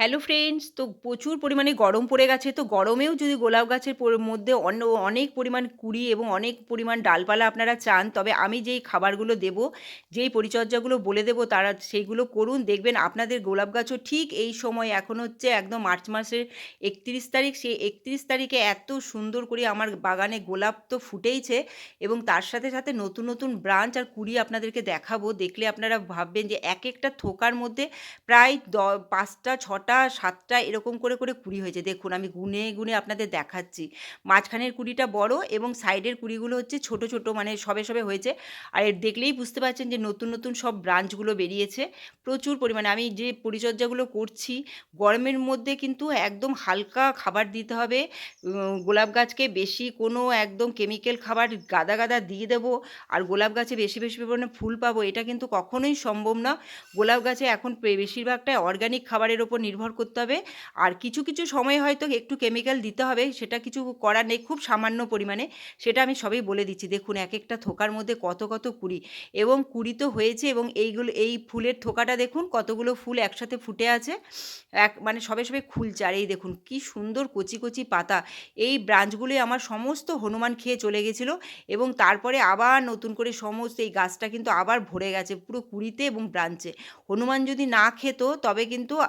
Hello friends তো প্রচুর পরিমাণে গরম পড়ে গেছে, তো গরমেও যদি গোলাপ গাছের মধ্যে অন্য, অনেক পরিমাণ কুড়ি এবং অনেক পরিমাণ ডালপালা আপনারা চান, তবে আমি যেই খাবারগুলো দেব, যেই পরিচর্যাগুলো বলে দেব, তারা সেইগুলো করুন। দেখবেন আপনাদের গোলাপ গাছও ঠিক এই সময় এখন হচ্ছে একদম মার্চ মাসের একত্রিশ তারিখ, সেই একত্রিশ তারিখে এত সুন্দর করে আমার বাগানে গোলাপ তো ফুটেইছে এবং তার সাথে সাথে নতুন নতুন ব্রাঞ্চ আর কুড়ি আপনাদেরকে দেখাবো। দেখলে আপনারা ভাববেন যে এক একটা থোকার মধ্যে প্রায় দ, পাঁচটা, ছটা সাতটা এরকম করে করে কুড়ি হয়েছে। দেখুন, আমি গুনে গুনে আপনাদের দেখাচ্ছি। মাঝখানের কুড়িটা বড় এবং সাইডের কুড়িগুলো হচ্ছে ছোট ছোট মানে সবে সবে হয়েছে। আর এর দেখলেই বুঝতে পারছেন যে নতুন নতুন সব ব্রাঞ্চগুলো বেরিয়েছে। প্রচুর পরিমাণে আমি যে পরিচর্যাগুলো করছি, গরমের মধ্যে কিন্তু একদম হালকা খাবার দিতে হবে। গোলাপ গাছকে বেশি কোনো একদম কেমিক্যাল খাবার গাদা গাদা দিয়ে দেবো আর গোলাপ গাছে বেশি বেশি পরিমাণে ফুল পাবো, এটা কিন্তু কখনোই সম্ভব না। গোলাপ গাছে এখন বেশিরভাগটাই অর্গানিক খাবারের ওপর নির্ভর করতে হবে। আর কিছু কিছু সময় হয়তো একটু কেমিক্যাল দিতে হবে সেটা কিছু করার নেই খুব সামান্য পরিমাণে। সেটা আমি সবই বলে দিচ্ছি। দেখুন এক একটা থোকার মধ্যে কত কত কুড়ি। এবং কুড়ি তো হয়েছে এবং এইগুলো এই ফুলের থোকাটা দেখুন কতগুলো ফুল একসাথে ফুটে আছে। এক মানে সবে সবে খুলছে। আর এই দেখুন কি সুন্দর কচি কচি পাতা। এই ব্রাঞ্চগুলি আমার সমস্ত হনুমান খেয়ে চলে গেছিল এবং তারপরে আবার নতুন করে সমস্ত এই গাছটা কিন্তু আবার ভরে গেছে পুরো কুড়িতে এবং ব্রাঞ্চে। হনুমান যদি না খেত তবে কিন্তু আহ,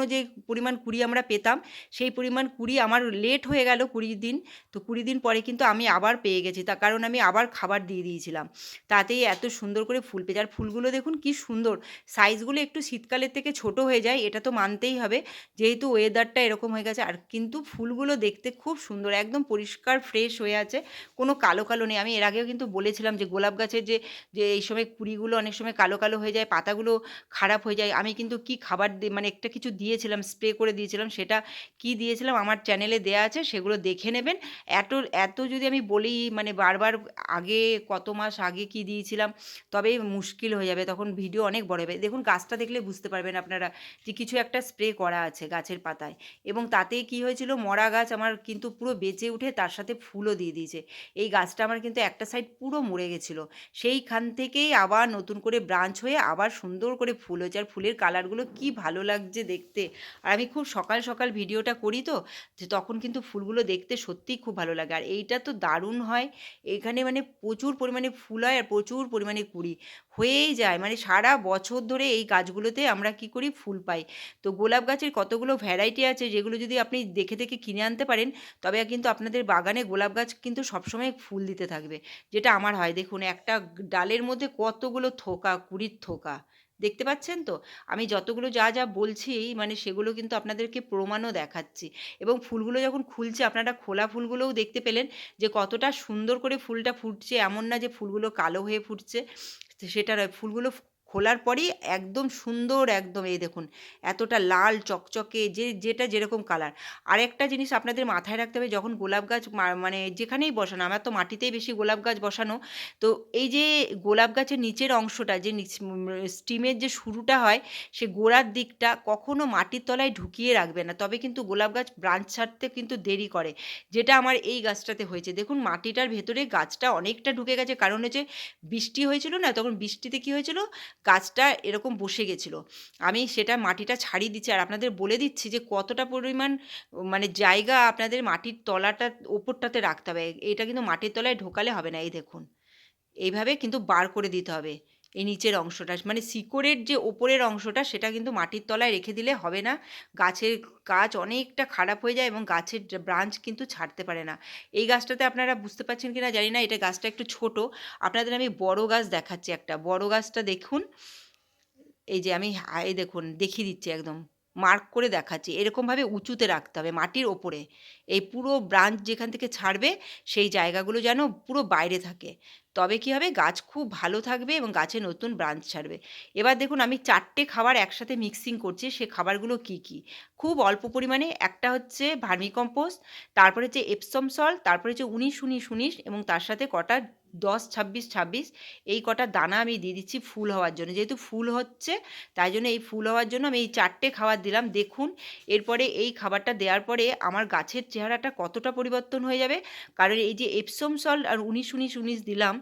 তখনও যে পরিমাণ কুড়ি আমরা পেতাম, সেই পরিমাণ কুড়ি আমার লেট হয়ে গেল কুড়ি দিন। তো কুড়ি দিন পরে কিন্তু আমি আবার পেয়ে গেছি, তার কারণ আমি আবার খাবার দিয়ে দিয়েছিলাম। তাতেই এত সুন্দর করে ফুল পেয়েছে। আর ফুলগুলো দেখুন কি সুন্দর সাইজগুলো একটু শীতকালের থেকে ছোট হয়ে যায়, এটা তো মানতেই হবে। যেহেতু ওয়েদারটা এরকম হয়ে গেছে, আর কিন্তু ফুলগুলো দেখতে খুব সুন্দর, একদম পরিষ্কার ফ্রেশ হয়ে আছে, কোনো কালো কালো নেই। আমি এর আগেও কিন্তু বলেছিলাম যে গোলাপ গাছের যে যে এই সময় কুড়িগুলো অনেক সময় কালো কালো হয়ে যায়, পাতাগুলো খারাপ হয়ে যায়, আমি কিন্তু কি খাবার দিয়ে মানে একটা কিছু দিয়েছিলাম স্প্রে করে দিয়েছিলাম, সেটা কি দিয়েছিলাম আমার চ্যানেলে দেয়া আছে, সেগুলো দেখে নেবেন। এত এত যদি আমি বলি মানে বারবার আগে কত মাস আগে কি দিয়েছিলাম তবে মুশকিল হয়ে যাবে, তখন ভিডিও অনেক বড় হবে। দেখুন, গাছটা দেখলে বুঝতে পারবেন আপনারা যে কিছু একটা স্প্রে করা আছে গাছের পাতায়। এবং তাতে কি হয়েছিল, মরা গাছ আমার কিন্তু পুরো বেঁচে উঠে তার সাথে ফুলও দিয়ে দিয়েছে। এই গাছটা আমার কিন্তু একটা সাইড পুরো মরে গেছিল। সেইখান থেকেই আবার নতুন করে ব্রাঞ্চ হয়ে আবার সুন্দর করে ফুল হয়েছে। আর ফুলের কালারগুলো কি ভালো লাগছে দেখতে আর আমি খুব সকাল সকাল ভিডিওটা করি তো, যে তখন কিন্তু ফুলগুলো দেখতে সত্যিই খুব ভালো লাগে। আর এইটা তো দারুণ হয়। এখানে মানে প্রচুর পরিমাণে ফুল হয় আর প্রচুর পরিমাণে কুড়ি। হয়েই যায়। মানে সারা বছর ধরে এই গাছগুলোতে আমরা কি করি? ফুল পাই। তো গোলাপ গাছের কতগুলো ভ্যারাইটি আছে যেগুলো যদি আপনি দেখে দেখে কিনে আনতে পারেন, তবে কিন্তু আপনাদের বাগানে গোলাপ গাছ কিন্তু সবসময় ফুল দিতে থাকবে। যেটা আমার হয়। দেখুন, একটা ডালের মধ্যে কতগুলো থোকা, কুড়ির থোকা। দেখতে পাচ্ছেন তো? আমি যতগুলো যা যা বলছি মানে সেগুলো কিন্তু আপনাদেরকে প্রমাণও দেখাচ্ছি। এবং ফুলগুলো যখন খুলছে, আপনারা খোলা ফুলগুলোও দেখতে পেলেন যে কতটা সুন্দর করে ফুলটা ফুটছে। এমন না যে ফুলগুলো কালো হয়ে ফুটছে সেটা ফুলগুলো খোলার পরেই একদম সুন্দর একদম এই দেখুন, এতটা লাল, চকচকে, যে, যেটা যেরকম কালার আরেকটা জিনিস আপনাদের মাথায় রাখতে হবে, যখন গোলাপ গাছ মানে যেখানেই বসানো, আমার তো মাটিতেই বেশি গোলাপ গাছ বসানো, তো এই যে গোলাপ গাছের নিচের অংশটা, যে স্টিমের যে শুরুটা হয়, সে গোড়ার দিকটা কখনো মাটির তলায় ঢুকিয়ে রাখবে না, তবে কিন্তু গোলাপ গাছ ব্রাঞ্চ ছাড়তে কিন্তু দেরি করে, যেটা আমার এই গাছটাতে হয়েছে। দেখুন, মাটিটার ভেতরে গাছটা অনেকটা ঢুকে গেছে, কারণ হচ্ছে বৃষ্টি হয়েছিল না, তখন বৃষ্টিতে কি হয়েছিল? গাছটা এরকম বসে গেছিল। আমি সেটা মাটিটা ছাড়িয়ে দিচ্ছি। আর আপনাদের বলে দিচ্ছি যে, কতটা পরিমাণ মানে জায়গা আপনাদের মাটির তলাটা, ওপরটাতে রাখতে হবে। এটা কিন্তু মাটির তলায় ঢোকালে হবে না, এই দেখুন। এইভাবে কিন্তু বার করে দিতে হবে। এই নিচের অংশটা মানে শিকড়ের যে ওপরের অংশটা সেটা কিন্তু মাটির তলায় রেখে দিলে হবে না। গাছের গাছ অনেকটা খারাপ হয়ে যায় এবং গাছের ব্রাঞ্চ কিন্তু ছাড়তে পারে না। এই গাছটাতে আপনারা বুঝতে পারছেন কি না জানি না, এটা গাছটা একটু ছোট। আপনাদের আমি বড় গাছ দেখাচ্ছি একটা। বড় গাছটা দেখুন। এই যে আমি হা- এই দেখুন, দেখিয়ে দিচ্ছি একদম। মার্ক করে দেখাচ্ছি। এরকমভাবে উঁচুতে রাখতে হবে মাটির ওপরে। এই পুরো ব্রাঞ্চ যেখান থেকে ছাড়বে, সেই জায়গাগুলো যেন পুরো বাইরে থাকে। তবে কি হবে? গাছ খুব ভালো থাকবে এবং গাছে নতুন ব্রাঞ্চ ছাড়বে। এবার দেখুন, আমি চারটে খাবার একসাথে মিক্সিং করছি, সে খাবারগুলো কি কি? খুব অল্প পরিমাণে একটা হচ্ছে ভার্মিকম্পোস্ট, তারপরে হচ্ছে এপসম সল তারপরে হচ্ছে উনিশ উনিশ উনিশ এবং তার সাথে কটা দশ, ছাব্বিশ ছাব্বিশ, এই কটা দানা আমি দিয়ে দিচ্ছি ফুল হওয়ার জন্য। যেহেতু ফুল হচ্ছে, তাই জন্য এই ফুল হওয়ার জন্য আমি এই চারটে খাবার দিলাম। দেখুন, এরপরে এই খাবারটা দেওয়ার পরে আমার গাছের চেহারাটা কতটা পরিবর্তন হয়ে যাবে। কারণ এই যে এপসম সল্ট আর উনিশ উনিশ উনিশ দিলাম,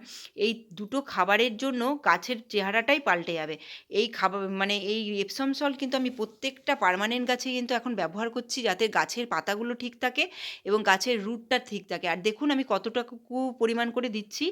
এই দুটো খাবারের জন্য গাছের চেহারাটাই পাল্টে যাবে। এই খাবার মানে এই এপসম সল্ট কিন্তু আমি প্রত্যেকটা পার্মানেন্ট গাছে কিন্তু এখন ব্যবহার করছি যাতে গাছের পাতাগুলো ঠিক থাকে এবং গাছের রুটটা ঠিক থাকে। আর দেখুন, আমি কতটুকু পরিমাণ করে দিচ্ছি।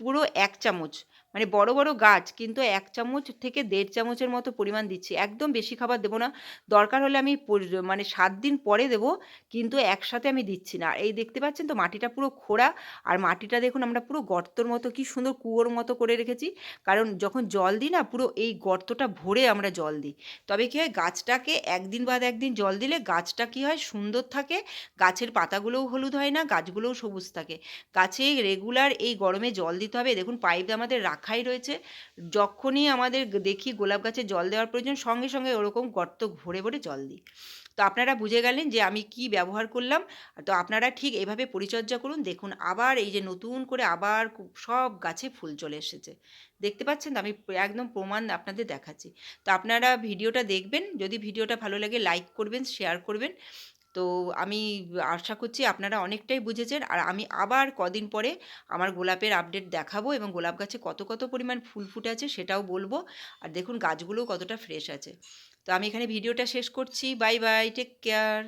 পুরো এক চামচ মানে বড় বড় গাছ কিন্তু এক চামচ থেকে দেড় চামচের মতো পরিমাণ দিচ্ছি। একদম বেশি খাবার দেবো না। দরকার হলে আমি মানে সাত দিন পরে দেবো, কিন্তু একসাথে আমি দিচ্ছি না। এই দেখতে পাচ্ছেন তো মাটিটা পুরো খোঁড়া, আর মাটিটা দেখুন আমরা পুরো গর্তর মতো, কি সুন্দর কুয়োর মতো করে রেখেছি। কারণ যখন জল দিই না, পুরো এই গর্তটা ভরে আমরা জল দিই। তবে কী হয়, গাছটাকে একদিন বাদ একদিন জল দিলে গাছটা কী হয়, সুন্দর থাকে। গাছের পাতাগুলোও হলুদ হয় না, গাছগুলোও সবুজ থাকে। গাছে রেগুলার এই গরমে জল দিতে হবে। দেখুন পাইপ আমাদের রাখাই রয়েছে। যখনই আমাদের দেখি গোলাপ গাছে জল দেওয়ার প্রয়োজন, সঙ্গে সঙ্গে ওরকম গর্ত ভরে ভরে জল দিই। তো আপনারা বুঝে গেলেন যে আমি কি ব্যবহার করলাম। তো আপনারা ঠিক এভাবে পরিচর্যা করুন। দেখুন, আবার এই যে নতুন করে আবার সব গাছে ফুল চলে এসেছে। দেখতে পাচ্ছেন তো? আমি একদম প্রমাণ আপনাদের দেখাচ্ছি। তো আপনারা ভিডিওটা দেখবেন। যদি ভিডিওটা ভালো লাগে লাইক করবেন শেয়ার করবেন। তো আমি আশা করছি আপনারা অনেকটাই বুঝেছেন। আর আমি আবার কদিন পরে আমার গোলাপের আপডেট দেখাবো এবং গোলাপ গাছে কত কত পরিমাণ ফুল ফুটে আছে সেটাও বলব। আর দেখুন গাছগুলোও কতটা ফ্রেশ আছে। তো আমি এখানে ভিডিওটা শেষ করছি। Bye bye take care